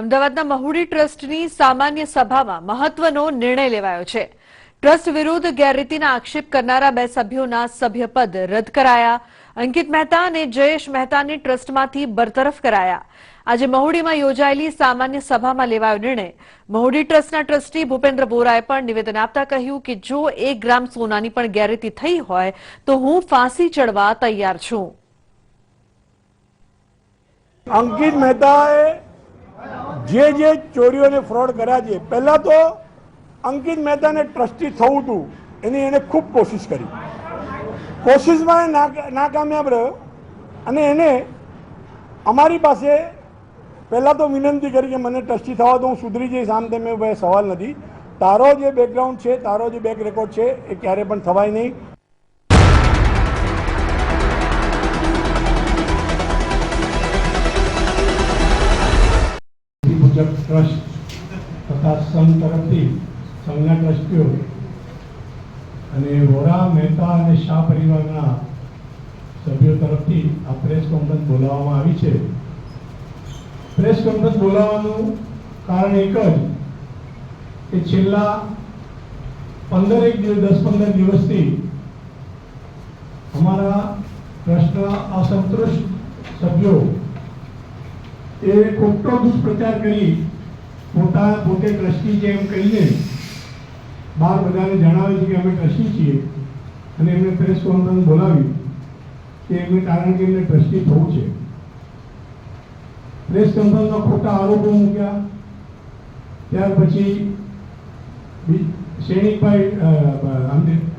અમદાવાદના મહુડી ટ્રસ્ટની સામાન્ય સભામાં મહત્વનો નિર્ણય લેવાયો છે. ટ્રસ્ટ વિરુદ્ધ ગેરરીતિના આક્ષેપ કરનારા બે સભ્યોના સભ્યપદ રદ કરાયા. અંકિત મહેતા અને જયેશ મહેતાને ટ્રસ્ટમાંથી બરતરફ કરાયા. આજે મહુડીમાં યોજાયેલી સામાન્ય સભામાં લેવાયો નિર્ણય. મહુડી ટ્રસ્ટના ટ્રસ્ટી ભૂપેન્દ્ર બોરાએ પણ નિવેદન આપતા કહ્યું કે જો એક ગ્રામ સોનાની પણ ગેરરીતિ થઈ હોય, તો હું ફાંસી ચડવા તૈયાર છું. અંકિત મહેતાએ જે જે ચોરીઓ અને ફ્રોડ કર્યા છે, પહેલાં તો અંકિત મહેતાને ટ્રસ્ટી થવું હતું. એની એને ખૂબ કોશિશ કરી. કોશિશમાં એ નાક- નાકામયાબ રહ્યો અને એને અમારી પાસે પહેલાં તો વિનંતી કરી કે મને ટ્રસ્ટી થવા તો હું સુધરી જઈશ. આમ તેમ સવાલ નથી. તારો જે બેકગ્રાઉન્ડ છે, તારો જે બેક રેકોર્ડ છે, એ ક્યારે પણ થવાય નહીં. મુજબ ટ્રસ્ટ તથા સંઘ તરફથી સંઘના ટ્રસ્ટીઓ અને વોરા, મહેતા અને શાહ પરિવારના સભ્યો તરફથી આ પ્રેસ કોન્ફરન્સ બોલાવવામાં આવી છે. પ્રેસ કોન્ફરન્સ બોલાવવાનું કારણ એક જ કે છેલ્લા પંદર એક દિવસ, દસ પંદર દિવસથી અમારા ટ્રસ્ટના અસંતુષ્ટ સભ્યો એ ખોટો દુષ્પ્રચાર કરી પોતા પોતે ટ્રસ્ટી છે એમ કહીને બહાર બધાને જણાવે છે કે અમે ટ્રસ્ટી છીએ. અને એમને પ્રેસ કોન્ફરન્સ બોલાવી કે એમને કારણ કે એમને ટ્રસ્ટી થવું છે. પ્રેસ કોન્ફરન્સમાં ખોટા આરોપો મૂક્યા. ત્યાર પછી સૈનિકભાઈ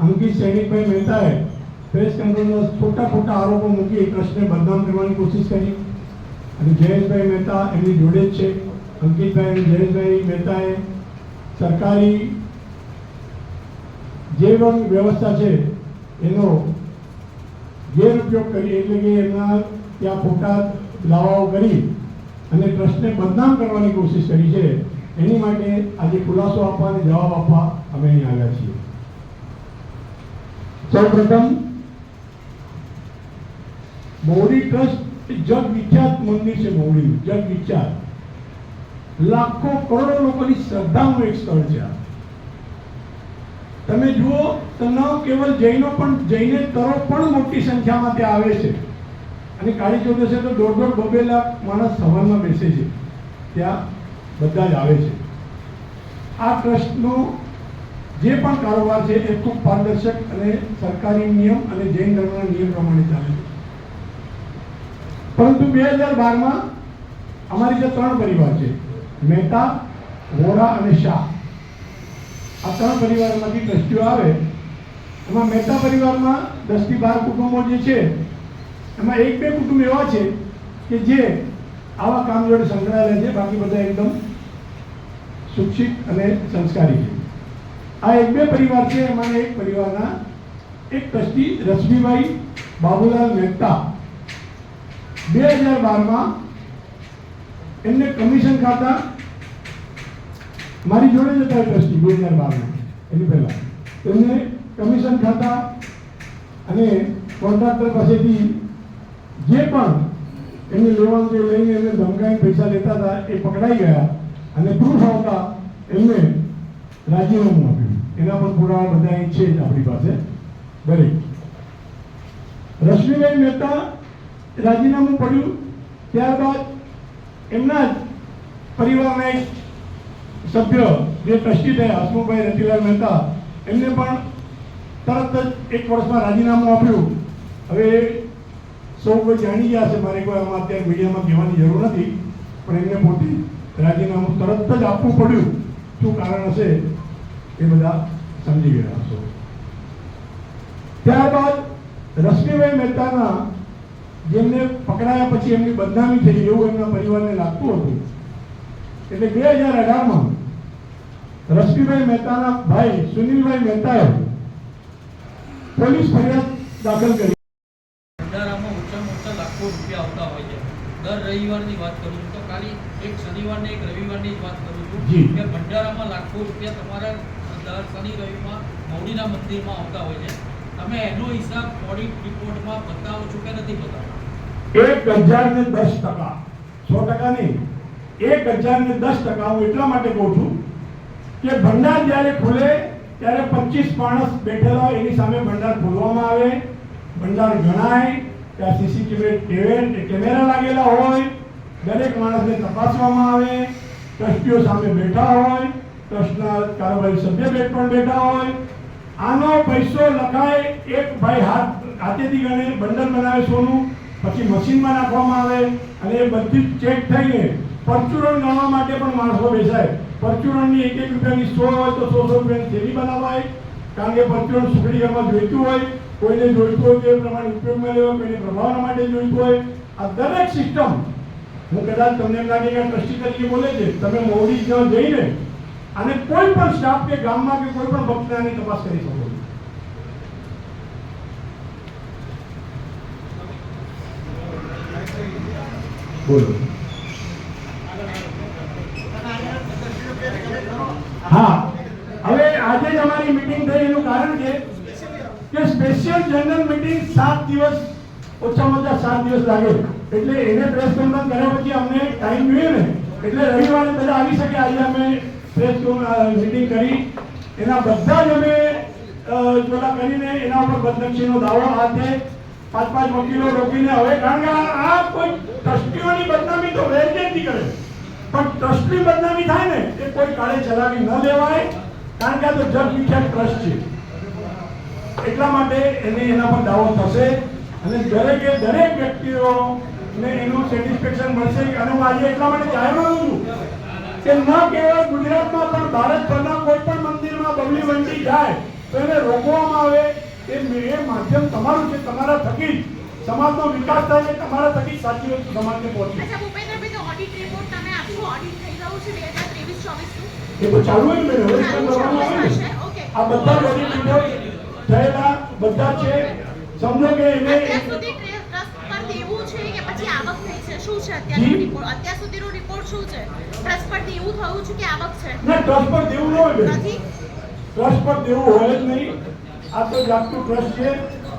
અંકિત સૈનિકભાઈ મહેતાએ પ્રેસ કોન્ફરન્સમાં ખોટા ખોટા આરોપો મૂકી ટ્રસ્ટને બદનામ કરવાની કોશિશ કરી. અને જયેશભાઈ મહેતા એમની જોડે જ છે. અંકિતભાઈ અને જયેશભાઈ મહેતાએ સરકારી જે પણ વ્યવસ્થા છે, એનો ગેરઉપયોગ કરી, એટલે કે એમના ત્યાં ખોટા દાવાઓ કરી અને ટ્રસ્ટને બદનામ કરવાની કોશિશ કરી છે. એની માટે આજે ખુલાસો આપવા અને જવાબ આપવા અમે અહીં આવ્યા છીએ. સૌપ્રથમ મોડી ટ્રસ્ટ એ જગ વિખ્યાત મંદિર છે મોડી જગ વિખ્યાત લાખો કરોડો લોકોની શ્રદ્ધાનું એક સ્થળ છે તમે જુઓ તો ન કેવલ જૈનો પણ, જૈને તરો પણ મોટી સંખ્યામાં ત્યાં આવે છે. અને કાળી ચૌદશે તો દોઢ દોઢ બબે લાખ માણસ સવારમાં બેસે છે. ત્યાં બધા જ આવે છે. આ ટ્રસ્ટનો જે પણ કારોબાર છે એ ખૂબ પારદર્શક અને સરકારી નિયમ અને જૈન ધર્મના નિયમ પ્રમાણે ચાલે છે. પરંતુ બે હજાર બારમાં અમારી જે ત્રણ પરિવાર છે, મહેતા, વોરા અને શાહ, આ ત્રણ પરિવારમાંથી ટ્રસ્ટીઓ આવે, એમાં મહેતા પરિવારમાં દસથી બાર કુટુંબો જે છે, એમાં એક બે કુટુંબ એવા છે કે જે આવા કામ જોડે સંકળાયેલા છે, બાકી બધા એકદમ શિક્ષિત અને સંસ્કારી છે. આ એક બે પરિવાર છે એમાં એક પરિવારના એક ટ્રસ્ટી રશ્મિભાઈ બાબુલાલ મહેતા બે હજાર બારમાં એમને કમિશન ખાતા મારી જોડે જ હતા ટ્રસ્ટી, બે હજાર બારમાં. એની પહેલા. એમને કમિશન ખાતા અને કોન્ટ્રાક્ટર પાસેથી જે પણ એમને લેવાનું જે લઈને એમને ધમકાઈને પૈસા લેતા હતા એ પકડાઈ ગયા અને પ્રૂફ આવતા એમને રાજીનામું આપ્યું. એના પણ પુરાવા બધા છે જ આપણી પાસે. દરેક. રશ્મિભાઈ મહેતા રાજીનામું પડ્યું. ત્યારબાદ એમના જ પરિવારના એક સભ્ય, જે ટ્રસ્ટી થયા હસમુખભાઈ રતિલાલ મહેતા, એમને પણ તરત જ એક વર્ષમાં રાજીનામું આપ્યું. હવે સૌ કોઈ જાણી ગયા છે મારે કોઈ આમાં અત્યારે મીડિયામાં કહેવાની જરૂર નથી, પણ એમને પોતે રાજીનામું તરત જ આપવું પડ્યું. શું કારણ હશે એ બધા સમજી ગયા હશો. ત્યારબાદ રશ્મિભાઈ મહેતાના જેમને પકડાયા પછી એમની બદનામી થઈ એવું એમના પરિવારને લાગતું હતું. એટલે બે હજાર અઢારમાં રશ્મિભાઈ મહેતાના ભાઈ સુનિલભાઈ મહેતાએ પોલીસ ફરિયાદ દાખલ કરી. ભંડારામાં ઓછામાં ઓછા લાખો રૂપિયા આવતા હોય છે. દર રવિવારની વાત કરું છું તો ખાલી એક શનિવારને એક રવિવારની જ વાત કરું છું કે ભંડારામાં લાખો રૂપિયા તમારા દર શનિ રવિમાં મૌડીના મંદિરમાં આવતા હોય છે. તમે એનો હિસાબ ઓડિટ રિપોર્ટમાં બતાવો છો કે નથી બતાવતા એક હજાર ને દસ ટકા. સો ટકા નહીં. એક હજાર ને દસ ટકા. હું એટલા માટે કહું છું કે ભંડાર જ્યારે ખુલે, ત્યારે પચીસ માણસ બેઠેલા હોય, એની સામે ભંડાર ખોલવામાં આવે. ભંડાર ગણાય. ત્યાં સીસીટીવી કેમેરા લાગેલા હોય. દરેક માણસને તપાસવામાં આવે. ટ્રસ્ટીઓ સામે બેઠા હોય. ટ્રસ્ટના કારોબારી સભ્ય બેઠ પણ બેઠા હોય. આનો પૈસો લખાય એક ભાઈ હાથ હાથેથી ગણે, બંડલ બનાવે સોનું. પછી મશીનમાં નાખવામાં આવે અને એ બધી ચેક થઈને પરચુરણ ગણવા માટે પણ માણસો બેસાય. પરચુરણની એક એક રૂપિયાની સો હોય તો સો સો રૂપિયાની થેલી બનાવાય. કારણ કે પરચુરણ સુખડી ઘરમાં જોઈતું હોય, કોઈને જોઈતું હોય તે પ્રમાણે ઉપયોગમાં લેવા, કોઈને પ્રભાવના માટે જોઈતું હોય. આ દરેક સિસ્ટમ હું કદાચ તમને એમ લાગે કે ટ્રસ્ટી તરીકે બોલે છે, તમે મોડી જઈને અને કોઈ પણ સ્ટાફ કે ગામમાં કે કોઈ પણ ભક્તને આની તપાસ કરી શકો છો. બોલો. હા, હવે આજે જ અમારી મીટિંગ થઈ, એનું કારણ છે કે સ્પેશિયલ જનરલ મીટિંગ સાત દિવસ, ઓછામાં ઓછા સાત દિવસ લાગે. એટલે એને પ્રેસ કોન્ફરન્સ કર્યા પછી અમને ટાઈમ જોઈએ ને, એટલે રવિવારે બધા આવી શકે. આજે અમે પ્રેસ મીટિંગ કરી. એના બધા જ અમે ચોલા કરીને એના ઉપર બદનક્ષીનો દાવો હાથે પાંચ પાંચ વકીલો રોકીને હવે કારણ કે આ કોઈ ટ્રસ્ટીઓની બદનામી તો વેરજેટથી કરે? પણ ટ્રસ્ટની બદનામી થાય ને, એ કોઈ કાળે ચલાવી ન લેવાય. કારણ કે આ તો જગ વિખ્યાત ટ્રસ્ટ છે. એટલા માટે એને એના પર દાવો થશે. અને દરેકે દરેક વ્યક્તિઓ ને એનું સેટિસ્ફેક્શન મળશે. અને હું આજે એટલા માટે જાહેર છું કે ન કેવળ ગુજરાતમાં પણ ભારતભરના કોઈ પણ મંદિરમાં બબલી વંડી જાય, તો એને રોકવામાં આવે. એ એ માધ્યમ તમારું છે તમારા થકી સમાજનો વિકાસ થાય છે તમારા થકી સાચી વસ્તુ સમાજને પહોંચે. અચ્છા ભૂપેન્દ્રભાઈ તો ઓડિટ રિપોર્ટ તમે આપશો ઓડિટ થઈ ગયું છે 2023 24 નું એ તો ચાલુ હોય ને હવે કરવાનું આવે ઓકે. આ બધા ઓડિટ રિપોર્ટ થયેલા બધા છે. સમજો કે એને ટ્રસ્ટ છે કે પછી આવક થઈ છે? શું છે અત્યારનો રિપોર્ટ અત્યાર સુધીનો રિપોર્ટ શું છે? ટ્રસ્ટ પર દેવું થયું છે કે આવક છે? ના ટ્રસ્ટ પર દેવું ન હોય નથી? ટ્રસ્ટ પર દેવું હોય જ નહીં. આ તો જાગતું ટ્રસ્ટ છે.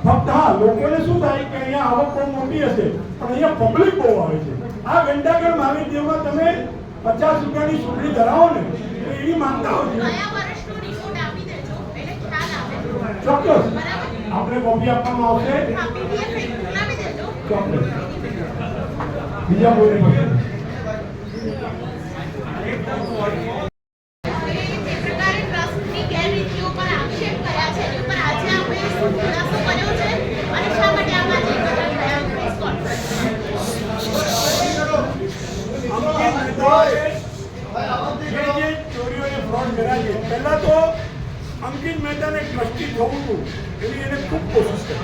ફક્ત હા લોકોને શું થાય કે અહીંયા આવક બહુ મોટી હશે પણ અહીંયા પબ્લિક બહુ આવે છે. આ ઘંટાઘર મહાવિદ્યાલયમાં તમે પચાસ રૂપિયાની સુખડી ધરાવો ને તો એવી માનતા છે. આવે. ચોક્કસ. આપણે કોપી આપવામાં આવશે. ચોક્કસ. બીજા કોઈ નહીં એ પ્રકારે ટ્રસ્ટની ગેરરીતિઓ પર આક્ષેપ કર્યા છે એની ઉપર આજે આપણે શું ખુલાસો કર્યો છે અને શા માટે આમાં જે કદમ થયા પ્રેસ કોન્ફરન્સ જે જે ચોરીઓને ફ્રોડ કર્યા છે પહેલા તો અંકિત મહેતાને ટ્રસ્ટી થવું હતું, એવી એને ખૂબ કોશિશ કરી.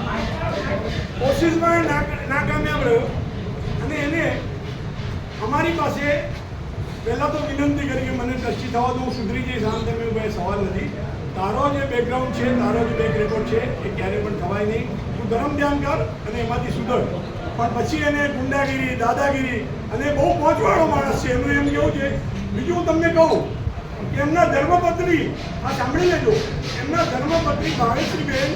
કોશિશમાં નાકામયાબ રહ્યો અને એને અમારી પાસે પહેલાં તો વિનંતી કરી કે મને ટ્રસ્ટી થવા હું સુધરી જઈશ, આમ તેમ ભાઈ સવાલ નથી. તારો જે બેકગ્રાઉન્ડ છે, તારો જે બેક રેકોર્ડ છે, એ ક્યારે પણ થવાય નહીં. તું ધર્મ ધ્યાન કર અને એમાંથી સુધર. પણ પછી એને ગુંડાગીરી, દાદાગીરી અને બહુ પહોંચવાળો માણસ છે, એનું એમ કેવું છે? બીજું હું તમને કહું કે એમના ધર્મપત્ની, આ સાંભળી લેજો. એમના ધર્મપત્ની ભાવેશ્રીબેન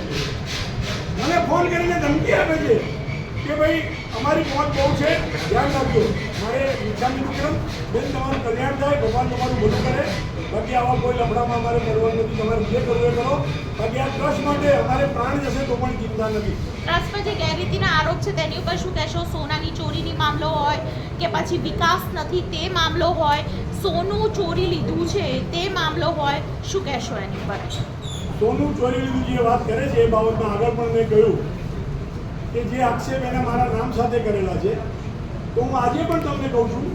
મને ફોન કરીને ધમકી આપે છે કે ભાઈ, અમારી મોત બહુ છે, ધ્યાન રાખજો. મારે ઈચ્છાની વિક્રમ બેન, તમારું કલ્યાણ થાય, ભગવાન તમારું ભલું કરે. બાકી આવા કોઈ લફડામાં અમારે કરવાનું નથી, તમારે જે કરવું એ કરો. બાકી આ ટ્રસ્ટ માટે અમારે પ્રાણ જશે તો પણ ચિંતા નથી. ટ્રસ્ટ પર જે ગેરરીતિના આરોપ છે, તેની ઉપર શું કહેશો? સોનાની ચોરીની મામલો હોય કે પછી વિકાસ નથી, તે મામલો હોય, સોનું ચોરી લીધું છે, તે મામલો હોય, શું કહેશો એની ઉપર? સોનું ચોરી લીધું જે વાત કરે છે એ બાબતમાં આગળ પણ મેં કહ્યું કે જે આક્ષેપ એને મારા નામ સાથે કરેલા છે, તો હું આજે પણ તમને કહું છું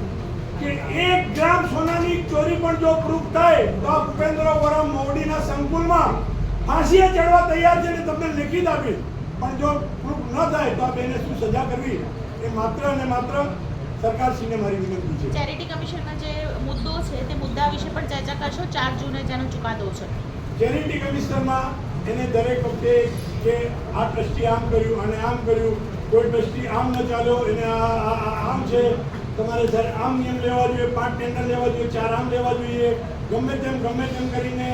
કે એક ગ્રામ સોનાની ચોરી પણ જો પ્રૂફ થાય, તો ભૂપેન્દ્ર વરમ મોવડીના સંકુલમાં ફાંસીએ ચડવા તૈયાર છે ને તમને લેખિત આપી. પણ જો પ્રૂફ ન થાય, તો આ બેને શું સજા કરવી? એ માત્ર અને માત્ર સરકારશ્રીને મારી વિનંતી છે. ચેરિટી કમિશનના જે મુદ્દો છે, તે મુદ્દા વિશે પણ ચર્ચા કરશો. ચાર જૂને જેનો ચુકાદો છે. ચેરિટી કમિશનરમાં એને દરેક વખતે કે આ ટ્રસ્ટી આમ કર્યું અને આમ કર્યું, કોઈ ટ્રસ્ટી આમ ન ચાલ્યો, એને આમ છે, તમારે જ્યારે આમ નિયમ લેવા જોઈએ, પાંચ ટેન્ડર લેવા જોઈએ, ચાર આમ લેવા જોઈએ, ગમે તેમ ગમે તેમ કરીને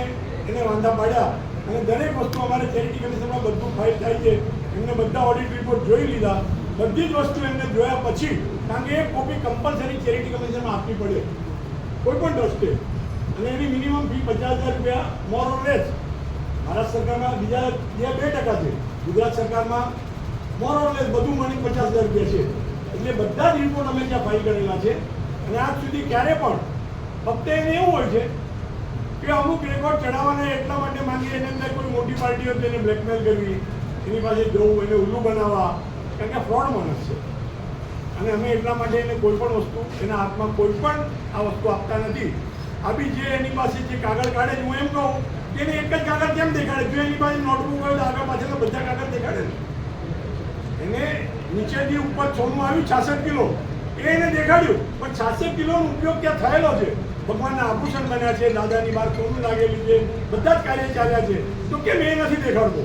એને વાંધા પાડ્યા. અને દરેક વસ્તુ અમારે ચેરિટી કમિશનમાં બધું ફાઇલ થાય છે. એમને બધા ઓડિટ રિપોર્ટ જોઈ લીધા. બધી જ વસ્તુ એમને જોયા પછી, કારણ કે એક કોપી કમ્પલસરી ચેરિટી કમિશનમાં આપવી પડે. કોઈ પણ ટ્રસ્ટે અને એની મિનિમમ ફી પચાસ હજાર રૂપિયા મોર ઓર લેસ ભારત સરકારમાં બીજા બે બે ટકા છે. ગુજરાત સરકારમાં મોર ઓર લેસ બધું મળી પચાસ હજાર રૂપિયા છે. એટલે બધા જ રિપોર્ટ અમે ત્યાં ફાઇલ કરેલા છે. અને આજ સુધી ક્યારે પણ ફક્ત એને એવું હોય છે કે અમુક રેકોર્ડ ચડાવવાના એટલા માટે માંગીએ, એની અંદર કોઈ મોટી પાર્ટી હોય તો બ્લેકમેલ કરવી, એની પાસે જવું, એને ઉલ્લુ બનાવવા, કારણ કે ફ્રોડ માણસ છે. અને અમે એટલા માટે એને કોઈ પણ વસ્તુ, એના હાથમાં કોઈ પણ આ વસ્તુ આપતા નથી. આ જે એની પાસે જે કાગળ કાઢે છે, હું એમ કહું કે એને એક જ કાગળ કેમ દેખાડે? જો એની પાસે નોટબુક હોય તો આગળ પાછળ બધા કાગળ દેખાડે એને નીચેથી ઉપર સોનું આવ્યું છાસઠ કિલો. એ એને દેખાડ્યું, પણ છાસઠ કિલોનો ઉપયોગ ક્યાં થયેલો છે. ભગવાનના આભૂષણ બન્યા છે, દાદાની બહાર સોનું લાગેલું છે, બધા જ કાર્ય ચાલ્યા છે. તો કેમ એ નથી દેખાડતો?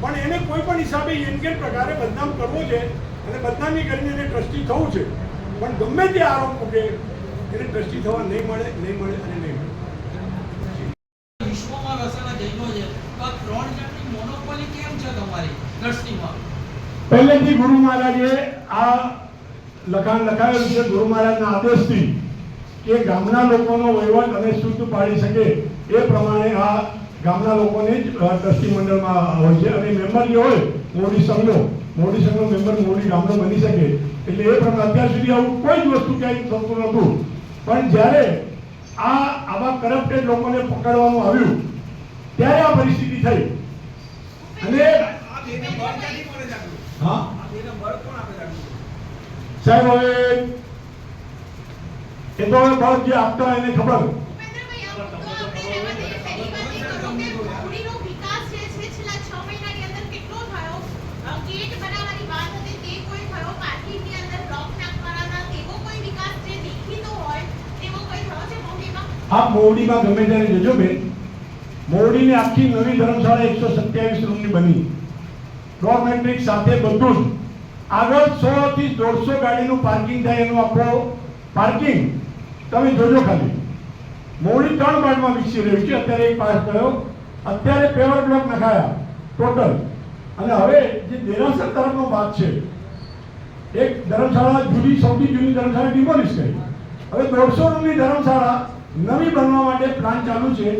પણ એને કોઈ પણ હિસાબે એમ કે પ્રકારે બદનામ કરવો છે અને બદનામી કરીને એને ટ્રસ્ટી થવું છે. પણ ગમે તે આરોપ મૂકે એને ટ્રસ્ટી થવા નહીં મળે નહીં મળે અને નહીં મળે. વિશ્વમાં વસેલા જૈનો છે. તો ત્રણ જાતની મોનોપોલી કેમ છે તમારી દ્રષ્ટિમાં? પહેલેથી ગુરુ મહારાજે આ લખાણ લખાયેલું છે ગુરુ મહારાજના આદેશથી કે ગામના લોકોનો વહીવટ અને શુદ્ધ પાડી શકે એ પ્રમાણે આ ગામના લોકોને જ ટ્રસ્ટી મંડળમાં હોય છે. અને મેમ્બર જે હોય મોડી સંઘનો મોડી સંઘનો મેમ્બર મોડી ગામનો બની શકે. એટલે એ પ્રમાણે અત્યાર સુધી આવું કોઈ જ વસ્તુ ક્યાંય થતું નહોતું. પણ જ્યારે આ આવા કરપ્ટેડ લોકોને પકડવાનું આવ્યું, ત્યારે આ પરિસ્થિતિ થઈ. અને સાહેબ, હવે એ તો બળ જે આપતા એને ખબર ભૂપેન્દ્રભાઈ, આમ તો આપણે રહેવા દઈએ. પહેલી વાત એ કરો કે મોવડીનો વિકાસ જે છે છેલ્લા છ મહિનાની અંદર કેટલો થયો અ, ગેટ બનાવવાની વાત હતી તે કોઈ થયો પાર્કિંગની અંદર બ્લોક નાખવાના તેવો કોઈ વિકાસ જે દેખીતો હોય તેવો કોઈ થયો છે મોવડીમાં આપ મોવડીમાં ગમે ત્યારે જજો બેન. મોવડીની આખી નવી ધર્મશાળા એકસો સત્યાવીસ રૂમની બની. ડોર મેટ્રિક સાથે બધું આગળ સો થી દોઢસો ગાડીનું પાર્કિંગ થાય એનું આખો પાર્કિંગ. તમે જોજો ખાલી. મોવડી ત્રણ પાર્ટમાં વિકસી રહ્યું છે. અત્યારે એક પાસ થયો. અત્યારે પેવર બ્લોક નખાયા. ટોટલ અને હવે જે દેરાસર તરફનો ભાગ છે, એક ધર્મશાળા જૂની સૌથી જૂની ધર્મશાળા ડિમોલિશ કરી. હવે દોઢસો રૂમની ધર્મશાળા નવી બનવા માટે પ્લાન ચાલુ છે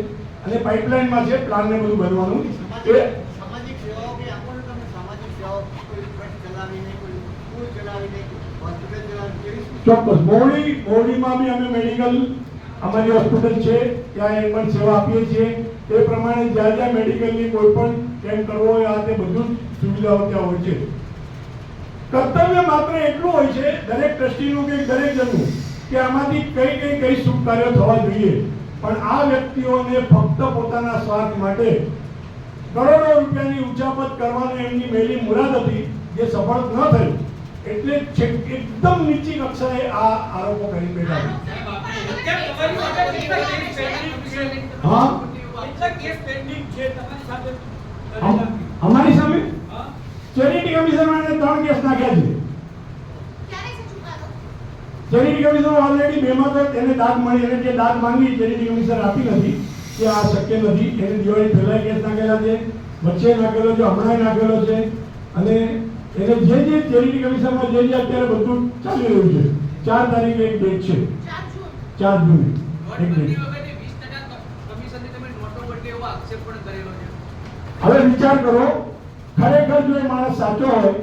અને પાઇપલાઇનમાં છે પ્લાનને બધું બનવાનું. એ સામાજિક સેવાઓ કે આપો તમે સામાજિક સેવાઓ કોઈ ટ્રસ્ટ ચલાવીને કોઈ સ્કૂલ ચલાવીને હોસ્પિટલ ચલાવીને ચોક્કસ. મોડી મોડીમાં બી અમે મેડિકલ અમારી હોસ્પિટલ છે ત્યાં એ પણ સેવા આપીએ છીએ. તે પ્રમાણે જ્યાં જ્યાં મેડિકલની કોઈ પણ કેમ્પ કરવો હોય આ તે બધું સુવિધાઓ ત્યાં હોય છે. કર્તવ્ય માત્ર એટલું હોય છે દરેક ટ્રસ્ટીનું કે દરેક જણનું. કે આમાંથી કઈ કઈ કઈ શુભ કાર્યો થવા જોઈએ. પણ આ વ્યક્તિઓને ફક્ત પોતાના સ્વાર્થ માટે કરોડો રૂપિયાની ઉચાપત કરવાની એમની મેલી મુરાદ હતી જે સફળ ન થઈ. એટલે એકદમ નીચી કક્ષાએ આ આરોપો કરી બેઠા? હા? અમારી સામે? ચેરિટી કમિશનર ત્રણ કેસ નાખ્યા છે. ચેરિટી કમિશન ઓલરેડી બેમાં તો એને દાદ મળી અને જે દાદ માંગી જેની કમિશન આપી નથી કે આ શક્ય નથી. એને દિવાળી પહેલા કેસ નાખેલા છે વચ્ચે નાખેલો છે હમણાં નાખેલો છે. અને એને જે જે ચેરિટી કમિશનમાં જે જે અત્યારે બધું ચાલી રહ્યું છે ચાર તારીખે એક ડેટ છે. ચાર જૂન. એક ડેટ વખતે 20% કમિશનની તમે નોટો બદલે એવો આક્ષેપ પણ કરેલો છે. હવે વિચાર કરો ખરેખર જો એ માણસ સાચો હોય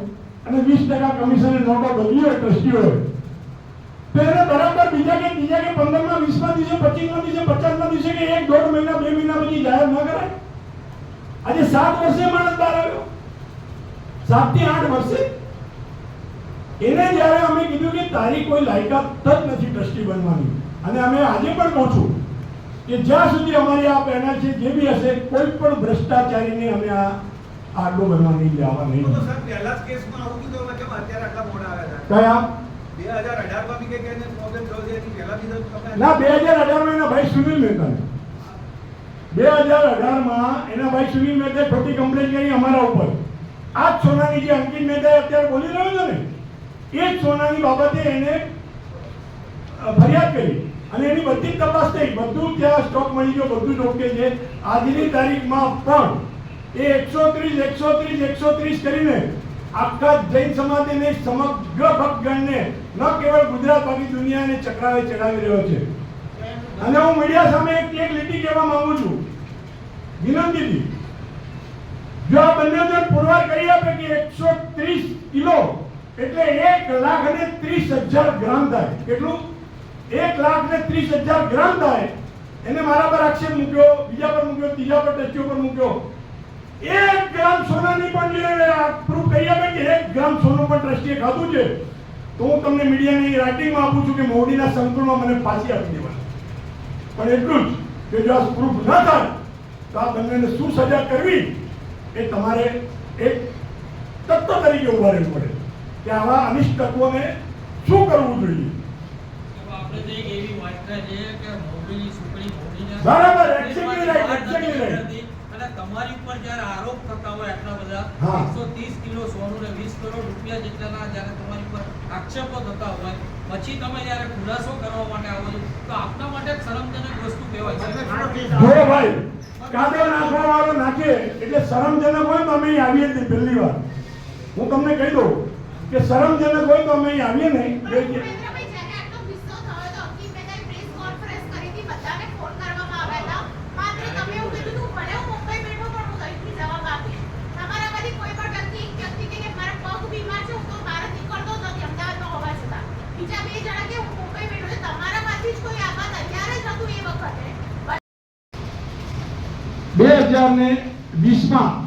અને વીસ ટકા કમિશને નોટો બદલી હોય ટ્રસ્ટી હોય તો એને બરાબર બીજા કે ત્રીજા કે પંદરમાં વીસમાં દિવસે પચીસમાં દિવસે પચાસમાં દિવસે કે એક દોઢ મહિના બે મહિના પછી જાહેર ન કરાય? આજે સાત વર્ષે માણસ બહાર આવ્યો. સાતથી આઠ વર્ષે? એને જ્યારે અમે કીધું કે તારી કોઈ લાયકાત જ નથી ટ્રસ્ટી બનવાની. અને અમે આજે પણ કહું છું કે જ્યાં સુધી અમારી આ પેનલ છે જે બી હશે કોઈ પણ ભ્રષ્ટાચારીને અમે આ આડો બનવા નહીં લેવા નહીં. કયા? એ જ સોનાની બાબતે એને ફરિયાદ કરી. અને એની બધી તપાસ થઈ. બધું ત્યાં સ્ટોક મળી ગયો, બધું ઓકે છે. આજની તારીખમાં પણ એ એકસો ત્રીસ એકસો ત્રીસ એકસો ત્રીસ કરીને આખા જૈન સમાજને સમગ્ર ભક્તગણને, ન કેવળ ગુજરાત બાકી દુનિયાને ચક્રાવે ચડાવી રહ્યો છે. અને હું મીડિયા સામે એક એક લીટી કહેવા માંગુ છું. વિનંતીથી જો આ બંને જણ પુરવાર કરી આપે કે એકસો ત્રીસ કિલો, એટલે એક લાખ અને ત્રીસ હજાર ગ્રામ થાય. કેટલું? એક લાખ ને ત્રીસ હજાર ગ્રામ થાય. એને મારા પર આક્ષેપ મૂક્યો, બીજા પર મૂક્યો, ત્રીજા પર ટચ્યો પર મૂક્યો. એક ગ્રામ સોનાની પણ જે પ્રૂફ કરી આપે કે એક ગ્રામ સોનું પણ ટ્રસ્ટીએ ખાધું છે તો હું તમને મીડિયાની રાઇટિંગમાં આપું છું કે મોડીના સંકુલમાં મને ફાંસી આપી દેવાની. પણ એટલું જ કે જો આ પ્રૂફ ન થાય તો આ બંનેને શું સજા કરવી એ તમારે એક તત્વ તરીકે ઊભા રહેવું પડે કે આવા અનિષ્ટ તત્વોને શું કરવું જોઈએ? બરાબર, એક્ઝેક્ટલી રાઈટ એક્ઝેક્ટલી બહાર તમારી ઉપર જ્યારે આરોપ થતા હોય આટલા બધા એકસો ત્રીસ કિલો સોનું ને વીસ કરોડ રૂપિયા જેટલાના જ્યારે તમારી ઉપર આક્ષેપો થતા હોય પછી તમે જ્યારે ખુલાસો કરવા માટે આવો છો તો આપના માટે શરમજનક વસ્તુ કહેવાય છે. જો. ભાઈ કાદવ નાખવા વાળો નાખે એટલે શરમજનક હોય તો અમે અહીં આવીએ નહીં પહેલી વાર હું તમને કહી દઉં કે શરમજનક હોય તો અમે અહીં આવીએ નહીં પણ બે- ભૂપેન્દ્રભાઈ, જ્યારે આટલો ગુસ્સો થયો તો અંકિત મહેતાએ પ્રેસ કોન્ફરન્સ કરી હતી, બધાને ફોન કરવામાં આવ્યા હતા. માત્ર તમે એવું કીધું હતું, ભલે હું મુંબઈ બેઠો પણ હું અહીંથી જવાબ આપીશ. તમારામાંથી કોઈ પણ વ્યક્તિ એક વ્યક્તિ કહે કે મારા પગ બીમાર છે, હું તો બહાર નીકળતો જ નથી અમદાવાદમાં હોવા છતાં. બીજા બે જણા કે હું મુંબઈ બેઠો છું. તમારામાંથી જ કોઈ આવા તૈયાર જ નહોતું એ વખતે. બે હજાર ને વીસમાં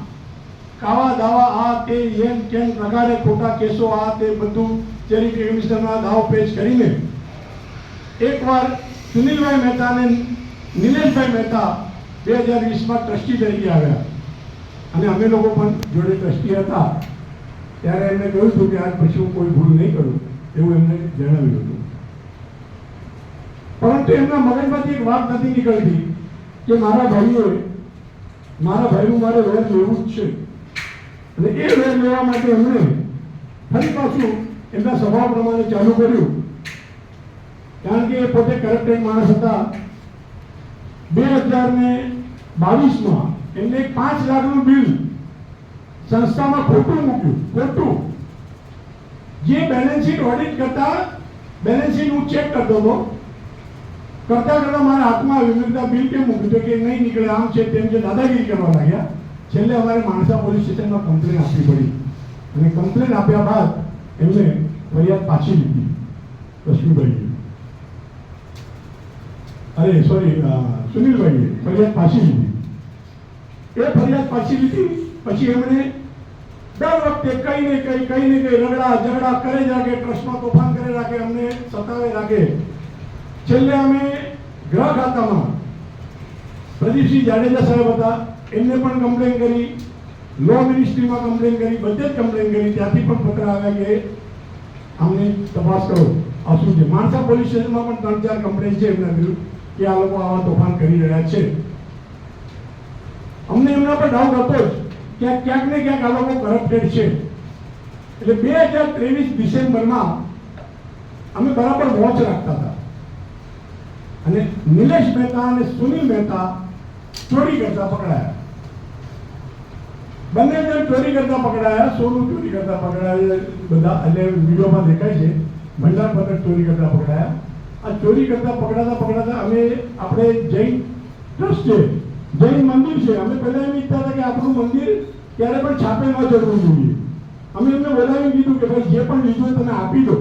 કાવા દાવા આ તે એમ કેમ પ્રકારે ખોટા કેસો આ તે બધું ચેરિટી કમિશનરના દાવ પેશ કરીને એકવાર સુનિલભાઈ મહેતા અને નિલેશભાઈ મહેતા બે હજાર વીસમાં ટ્રસ્ટી તરીકે આવ્યા. અને અમે લોકો પણ જોડે ટ્રસ્ટી હતા. ત્યારે એમને કહ્યું હતું કે આજ પછી હું કોઈ ભૂલ નહીં કરું. એવું એમને જણાવ્યું હતું. પરંતુ એમના મગજમાંથી એક વાત નથી નીકળતી કે મારા ભાઈઓએ મારા ભાઈનું મારે વેર લેવું જ છે. અને એ વેર લેવા માટે એમણે ફરી પાછું એમના સ્વભાવ પ્રમાણે ચાલુ કર્યું. કારણ કે એ પોતે કરપ્ટેડ માણસ હતા. બે હજાર ને બાવીસમાં એમને પાંચ લાખનું બિલ સંસ્થામાં ખોટું મૂક્યું, ખોટું. જે બેલેન્સ શીટ ઓડિટ કરતા બેલેન્સ શીટ હું ચેક કરતો હતો. કરતા કરતા મારા હાથમાં આવ્યું બિલ કેમ મૂક્યું કે નહીં નીકળે, આમ છે તેમ છે, દાદાગીરી કરવા લાગ્યા. છેલ્લે અમારે માણસા પોલીસ સ્ટેશનમાં કમ્પ્લેન આપવી પડી. અને કમ્પ્લેન આપ્યા બાદ એમને ફરિયાદ પાછી લીધી. રશ્મિભાઈએ અરે સોરી સુનિલભાઈએ ફરિયાદ પાછી લીધી. એ ફરિયાદ પાછી લીધી, પછી એમણે દર વખતે કઈ ને કઈ કઈ ને કઈ રગડા ઝઘડા કરે રાખે, ટ્રસ્ટમાં તોફાન કરે રાખે, અમને સતાવે રાખે. છેલ્લે અમે ગ્રહ ખાતામાં પ્રદીપસિંહ જાડેજા સાહેબ હતા. એમને પણ કમ્પ્લેન કરી. લો મિનિસ્ટ્રીમાં કમ્પ્લેન કરી. બધે જ કમ્પ્લેન કરી. ત્યાંથી પણ પત્ર આવ્યા કે અમને તપાસ કરો. આ શું છે? માણસા પોલીસ સ્ટેશનમાં પણ ત્રણ ચાર કમ્પ્લેન છે એમના વિરુદ્ધ કે આ લોકો આવા તોફાન કરી રહ્યા છે. અમને એમના પર ડાઉટ હતો જ. ક્યાંક ક્યાંક ને ક્યાંક આ લોકો કરપ્ટેડ છે. એટલે બે હજાર ત્રેવીસ ડિસેમ્બરમાં અમે બરાબર વોચ રાખતા હતા. અને નિલેશ મહેતા અને સુનિલ મહેતા ચોરી કરતા પકડાયા. બંને જણ ચોરી કરતા પકડાયા, સોનું ચોરી કરતા પકડાયા બધા એટલે વિડીયોમાં દેખાય છે, ભંડાર પત્રક ચોરી કરતા પકડાયા. આ ચોરી કરતા પકડાતા પકડાતા અમે આપણે જૈન ટ્રસ્ટ છે, જૈન મંદિર છે, અમે પહેલા એમ ઈચ્છતા હતા કે આપણું મંદિર ક્યારે પણ છાપે ન જવું જોઈએ. અમે એમને બોલાવી દીધું કે ભાઈ જે પણ લીધું તમે આપી દો.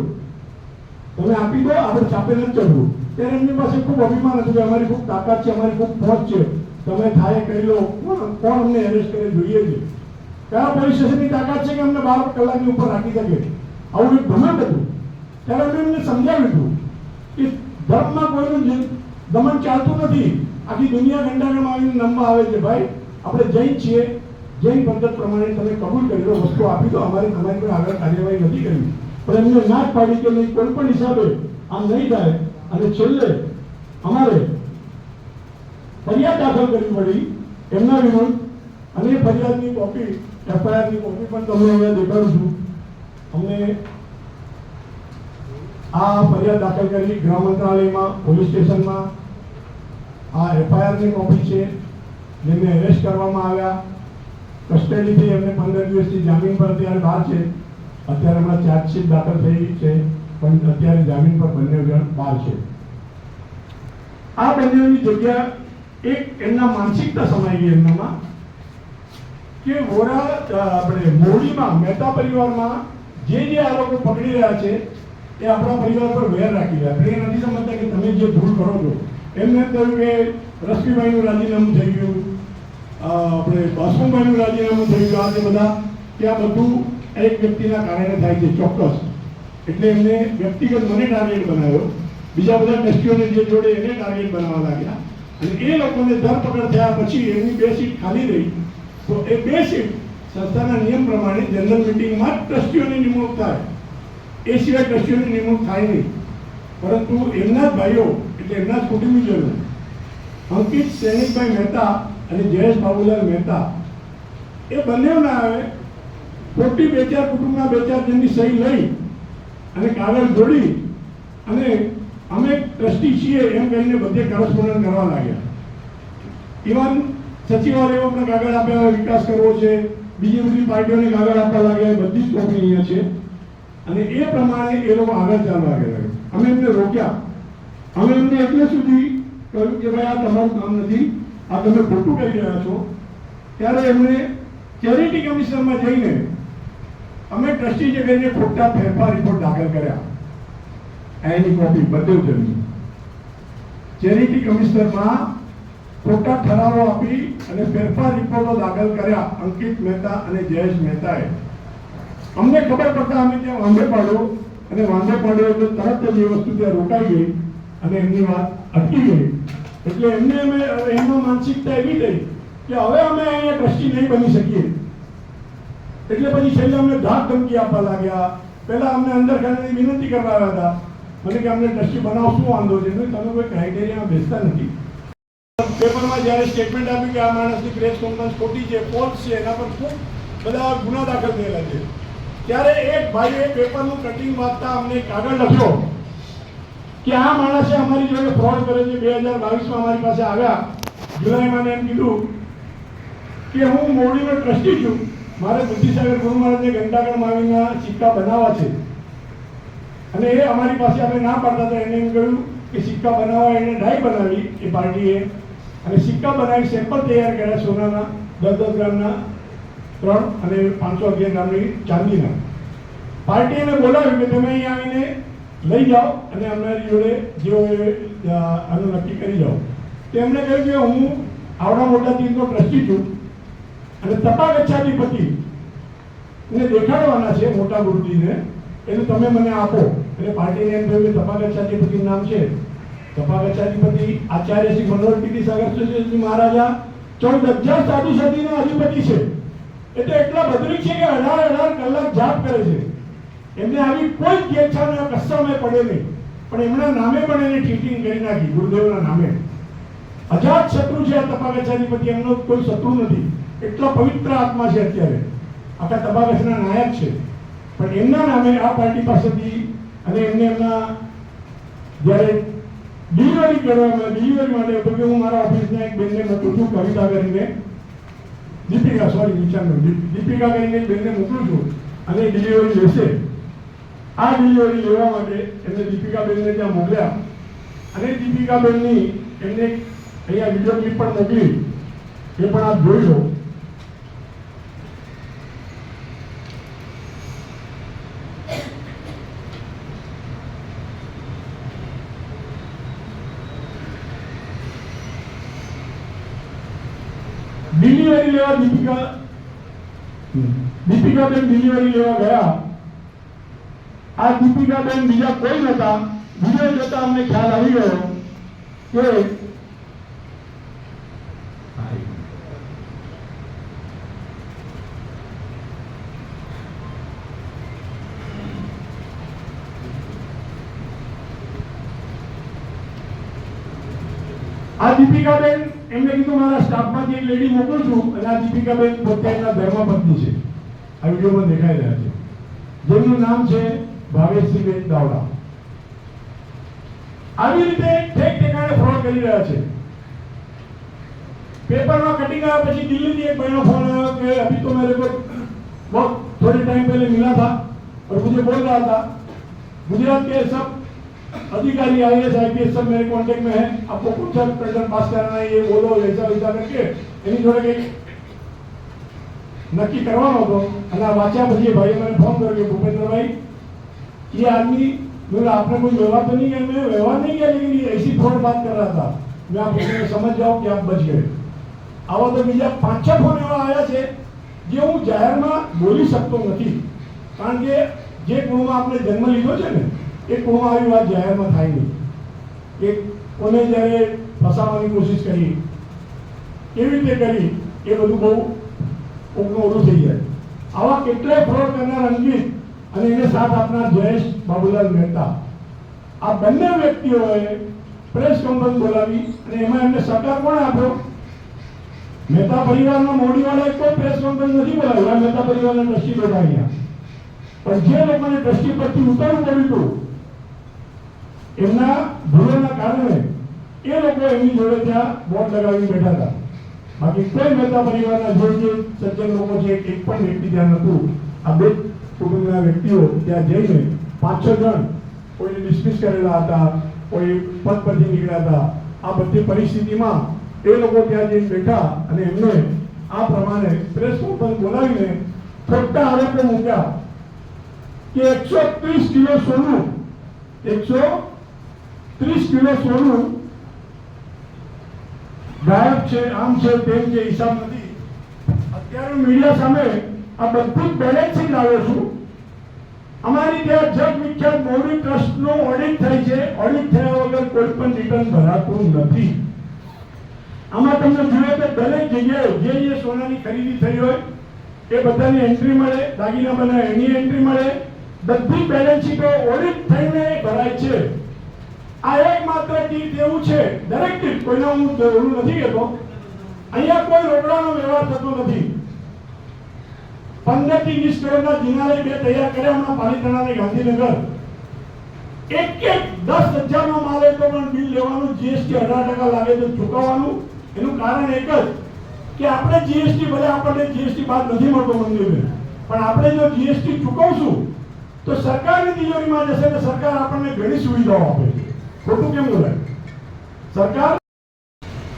તમે આપી દો, આપણે છાપે નથી ચડવું ત્યારે એમની પાસે ખૂબ અભિમાન હતું કે અમારી ખૂબ તાકાત છે, અમારી ખૂબ પહોંચ છે. તમે થાય કરી લો. કોણ અમને એરેસ્ટ કરે જોઈએ છે? કયા સ્ટેશનની તાકાત છે કે અમને બાર કલાકની ઉપર રાખી શકે? આવું એક ઘમંડ હતું. ત્યારે અમે એમને સમજાવ્યું હતું કે ધર્મમાં કોઈનું દમન ચાલતું નથી, આખી દુનિયા ગંડાગણમાં આવીને નમવા આવે છે. ભાઈ, આપણે જૈન છીએ. જૈન પદ્ધત પ્રમાણે તમે કબૂલ કરી લો, વસ્તુ આપી દો, અમારે તમારી પર આગળ કાર્યવાહી નથી કરવી. પણ એમને ના જ પાડી કે નહીં, કોઈ પણ હિસાબે આમ નહીં થાય અને છેલ્લે અમારે ફરિયાદ દાખલ કરવી પડી. એમના વિરુદ્ધ. અને એ ફરિયાદની કોપી એફઆઈઆરની કોપી પણ તમને અહીંયા દેખાડું છું. અમને આ ફરિયાદ દાખલ કરી ગૃહ મંત્રાલયમાં, પોલીસ સ્ટેશનમાં. આ એફઆઈઆરની કોપી છે. જેમને એરેસ્ટ કરવામાં આવ્યા. કસ્ટડીથી એમને પંદર દિવસથી જામીન પર અત્યારે બહાર છે. અત્યારે હમણાં ચાર્જશીટ દાખલ થઈ છે. પણ અત્યારે જામીન પર બંને જણ બહાર છે. આ બંનેની જગ્યા એક એમના માનસિકતા સમાઈ ગઈ એમનામાં કે વોરા આપણે મોરડીમાં, મહેતા પરિવારમાં જે જે આ પકડી રહ્યા છે, એ આપણા પરિવાર પર વેર રાખી રહ્યા આપણે એ નથી સમજતા કે તમે જે ભૂલ કરો છો. એમને કહ્યું કે રશ્મિભાઈનું રાજીનામું થઈ ગયું આપણે બાસુભાઈનું રાજીનામું થઈ ગયું. આ જે બધા, કે આ બધું એક વ્યક્તિના કારણે થાય છે, ચોક્કસ. એટલે એમને વ્યક્તિગત મને ટાર્ગેટ બનાવ્યો. બીજા બધા ટ્રસ્ટીઓને જે જોડે એને ટાર્ગેટ બનાવવા લાગ્યા. અને એ લોકોને ધરપકડ થયા પછી એમની બે સીટ ખાલી રહી. તો એ બે સીટ સંસ્થાના નિયમ પ્રમાણે જનરલ મિટિંગમાં જ ટ્રસ્ટીઓની નિમણૂક થાય. એ સિવાય ટ્રસ્ટીઓની નિમણૂક થાય નહીં. પરંતુ એમના ભાઈઓ, એટલે એમના જ કુટુંબીજનો, અંકિત સૈનિકભાઈ મહેતા અને જયેશ બાબુલાલ મહેતા, એ બંનેના આવે ખોટી બે ચાર કુટુંબના બે ચાર જણની સહી લઈ અને કાગળ જોડી અને અમે ટ્રસ્ટી છીએ એમ કહીને બધે કરસ્પોન્ડન્ટ કરવા લાગ્યા. ઇવન સચિવાલયો પણ કાગળ આપ્યા વિકાસ કરવો છે, બીજી બધી પાર્ટીઓને કાગળ આપવા લાગ્યા બધી જ કોપી અહીંયા છે. અને એ પ્રમાણે એ લોકો આગળ ચાલવા ગયા અમે એમને રોક્યા. અમે એમને એટલે સુધી કહ્યું કે ભાઈ આ તમારું કામ નથી, આ તમે ખોટું કરી રહ્યા છો. ત્યારે એમણે ચેરિટી કમિશનમાં જઈને અમે ટ્રસ્ટી જે કરીને ખોટા ફેરફાર રિપોર્ટ દાખલ કર્યા. એની કોપી બધું જમી ચેરિટી કમિશનરમાં ખોટા ઠરાવો આપી અને ફેરફાર રિપોર્ટો દાખલ કર્યા અંકિત મહેતા અને જયેશ મહેતાએ. અમને ખબર પડતા અમે ત્યાં વાંધે પાડ્યો અને વાંધે પાડ્યો એટલે તરત જ એ વસ્તુ ત્યાં રોકાઈ ગઈ અને એમની વાત અટકી ગઈ. એટલે એમને અમે એમનો માનસિકતા એવી થઈ કે હવે અમે અહીંયા ટ્રસ્ટી નહીં બની શકીએ. એટલે પછી છેલ્લે અમને ધાક ધમકી આપવા લાગ્યા. પહેલા અમને અંદર ખાલી વિનંતી કરવા આવ્યા હતા. મને કે અમને ટ્રસ્ટી બનાવો, શું વાંધો છે? તમે કોઈ ક્રાઇટેરિયામાં બેસતા નથી. પેપરમાં જ્યારે સ્ટેટમેન્ટ આપ્યું કે આ માણસની પ્રેસ કોન્ફરન્સ ખોટી છે ફોલ્સ છે, એના પર ખૂબ બધા ગુના દાખલ થયેલા છે. ત્યારે એક ભાઈએ પેપરનું કટિંગ વાંચતા અમને કાગળ લખ્યો કે આ માણસે અમારી જોડે ફ્રોડ કરે છે, બે હજાર બાવીસમાં અમારી પાસે આવ્યા. જુલાઈમાં એમ કીધું કે હું મોરડીનો ટ્રસ્ટી છું. મારે બુદ્ધિસાગર ગુરુ મહારાજને ઘંટાગણ માવીના સિક્કા બનાવવા છે. અને એ અમારી પાસે અમે ના પાડતા હતા. એને એમ કહ્યું કે સિક્કા બનાવવા એને ડાય બનાવી. એ પાર્ટીએ અને સિક્કા બનાવી સેમ્પલ તૈયાર કર્યા સોનાના, દસ દસ ગ્રામના, ત્રણ અને પાંચસો અગિયાર ગ્રામની ચાંદીના. પાર્ટી એને બોલાવ્યું કે તમે અહીં આવીને લઈ જાઓ અને અમારી જોડે જેઓ આનું નક્કી કરી જાઓ. તેમણે કહ્યું કે હું આવડા મોટા ચીજનો ટ્રસ્ટી છું. અને તપા ગચ્છાધિપતિ ને દેખાડવાના છે મોટા ગુરુજીને એટલે તમે મને આપો. એટલે પાર્ટીને એમ થયું કે તપા ગચ્છાધિપતિ નામ છે. તપા ગચ્છાધિપતિ આચાર્ય શ્રી મનોહર સાગર સાગરશ્રી મહારાજા ચૌદ હજાર સાધુ સદીના અધિપતિ છે. એટલે એટલા બદરી છે કે અઢાર અઢાર કલાક જાપ કરે છે. એમને આવી કોઈ ગેરછાને કસ્સામાં પડે નહીં. પણ એમના નામે પણ એને ટીચિંગ કરી નાખી, ગુરુદેવના નામે. અજાત શત્રુ છે આ તપાગચ્છાધિપતિ એમનો કોઈ શત્રુ નથી. એટલો પવિત્ર આત્મા છે અત્યારે. આખા તપાગચ્છના નાયક છે. પણ એમના નામે આ પાર્ટી પાસેથી અને એમને એમના જ્યારે ડિલિવરી કરવામાં ડિલિવરી માટે તો કે હું મારા ઓફિસના એક બેનને મોકલું છું, કવિતા કરીને. દીપિકા સોરી વિચારનો. દીપિકા કરીને બેનને મોકલું છું અને ડિલિવરી લેશે. આ ડિલિવરી લેવા માટે એમને દીપિકાબેનને ત્યાં મોકલ્યા. અને દીપિકાબેનની એમને અહીંયા વીડિયો ક્લિપ પણ મોકલી. એ પણ આપ જોઈ લો. ડિલિવરી લેવા દીપિકા દીપિકાબેન ડિલિવરી લેવા ગયા. આ દીપિકાબેન બીજા કોઈ નતા વીડિયો જોતા અમને ખ્યાલ આવી ગયો કે આ દીપિકાબેન એમને કીધું મારા સ્ટાફમાંથી એક લેડી મોકલું છું અને આ દીપિકાબેન પોતે એમના ધર્મપત્ની છે આ વિડીયોમાં દેખાઈ રહ્યા છે જેમનું નામ છે ભાવેશજીબેન દાવડા આવી રીતે ઠેક ઠેકાણે ફ્રોડ કરી રહ્યા છે पेपर में कटिंग आया પછી दिल्ली से एक बहनों फोन आया कि अभी तो मेरे को बहुत थोड़े टाइम पहले मिला था और मुझे बोल रहा था गुजरात के सब अधिकारी I S I P S सब मेरे कांटेक्ट में है आपको कुछ प्रेजेंट पास करना है ये वो लो ऐसा वैसा करके એની જોડે કંઈક નક્કી કરવાનો હતો અને આ વાંચ્યા પછી એ ભાઈએ મને ફોન કર્યો કે ભૂપેન્દ્રભાઈ ये आदमी बोला आपने कोई व्यवहार तो नहीं किया मैं व्यवहार नहीं किया लेकिन ये ऐसी फ्रॉड बात कर रहा था मैं आप उसमें समझ जाओ कि आप बच गए આવા તો બીજા પાંચ છ ફોન એવા આવ્યા છે જે હું જાહેરમાં બોલી શકતો નથી કારણ કે જે કુળમાં આપણે જન્મ લીધો છે ને એ કુળમાં આવી વાત જાહેરમાં થાય નહીં. કે કોને જ્યારે ફસાવવાની કોશિશ કરી, કેવી રીતે કરી, એ બધું બહુ ઓગનું ઓછું થઈ જાય. આવા કેટલાય ફ્રોડ કરનાર અંકિત અને એને સાથ આપનાર જયેશ બાબુલાલ મહેતા. આ બંને વ્યક્તિઓએ પ્રેસ કોન્ફરન્સ બોલાવી અને એમાં એમને સહકાર કોણ આપ્યો? મહેતા પરિવારના મોડીવાળાએ કોઈ પ્રેસ કોન્ફરન્સ નથી બોલાવી મહેતા પરિવારના ટ્રસ્ટી બધા અહીંયા. પણ જે લોકોને ટ્રસ્ટી પરથી ઉતરવું પડ્યું હતું એમના ભૂલોના કારણે એ લોકો એમની જોડે ત્યાં બોર્ડ લગાવી બેઠા હતા. બાકી કોઈ મહેતા પરિવારના જે જે સજ્જન લોકો છે, એક પણ વ્યક્તિ ત્યાં નહોતું. આ બે કુટુંબના વ્યક્તિઓ ત્યાં જઈને પાંચ છ જણ કોઈને ડિસમિસ કરેલા હતા, કોઈ પદ પરથી નીકળ્યા હતા. આ બધી પરિસ્થિતિમાં એ લોકો ત્યાં જઈને બેઠા અને એમને આ પ્રમાણે પ્રેસ કોન્ફરન્સ બોલાવીને ખોટા આરોપો મૂક્યા કે એકસો ત્રીસ કિલો સોનું, એકસો ત્રીસ કિલો સોનું ગાયબ છે, આમ છે, તેમ છે હિસાબ નથી. અત્યારે મીડિયા સામે આ બધું જ બેલેન્સિંગ લાવ્યો છું. અમારી ત્યાં જગ વિખ્યાત મોવડી ટ્રસ્ટનો ઓડિટ થાય છે. ઓડિટ થયા વગર કોઈ પણ રિટર્ન ભરાતું નથી. આમાં તમને જોઈએ તો દરેક જગ્યાએ જે જે સોનાની ખરીદી થઈ હોય, એ બધાની એન્ટ્રી મળે, દાગીના બને એની એન્ટ્રી મળે. બધી બેલેન્સ શીટો ઓડિટ થઈને ભરાય છે. આ એકમાત્ર તીર્થ એવું છે. દરેક તીર્થ, કોઈને હું જરૂર નથી કહેતો. અહીંયા કોઈ રોકડાનો વ્યવહાર થતો નથી. પંદરથી વીસ કરોડના દિનારે બે તૈયાર કર્યા હમણાં પાલિતાણા અને ગાંધીનગર. એક એક દસ હજારનો માલ હોય તો પણ બિલ લેવાનું જીએસટી અઢાર ટકા લાગે તો ચૂકવવાનું. એનું કારણ એક જ, કે આપણે જીએસટી ભલે આપણને જીએસટી બાદ નથી મળતો મંદિરને, પણ આપણે જો જીએસટી ચૂકવશું, તો સરકારની તિજોરીમાં જશે તો સરકાર આપણને ઘણી સુવિધાઓ આપે. ખોટું કેમ બોલાય? સરકાર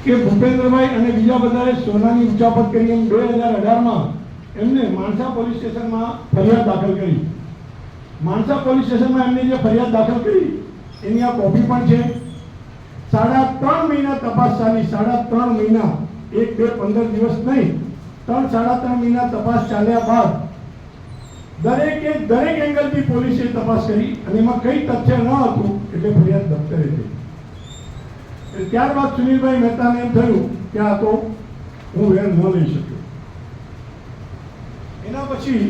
કે ભૂપેન્દ્રભાઈ અને બીજા બધાએ સોનાની ઉચાપત કરી એમ બે હજાર અઢારમાં એમને માણસા પોલીસ સ્ટેશનમાં ફરિયાદ દાખલ કરી. માણસા પોલીસ સ્ટેશનમાં એમને જે ફરિયાદ દાખલ કરી, એની આ કોપી પણ છે. સાડા ત્રણ મહિના તપાસ ચાલી, સાડા ત્રણ મહિના, એક, બે, પંદર દિવસ નહીં, ત્રણ, સાડા ત્રણ મહિના તપાસ ચાલ્યા બાદ દરેકે દરેક એંગલથી પોલીસે તપાસ કરી અને એમાં કઈ તથ્ય ન હતું એટલે ફરિયાદ દફતરે થઈ. ત્યારબાદ સુનિલભાઈ મહેતાને એમ થયું કે આ તો હું વેર ન લઈ શક્યો. એના પછી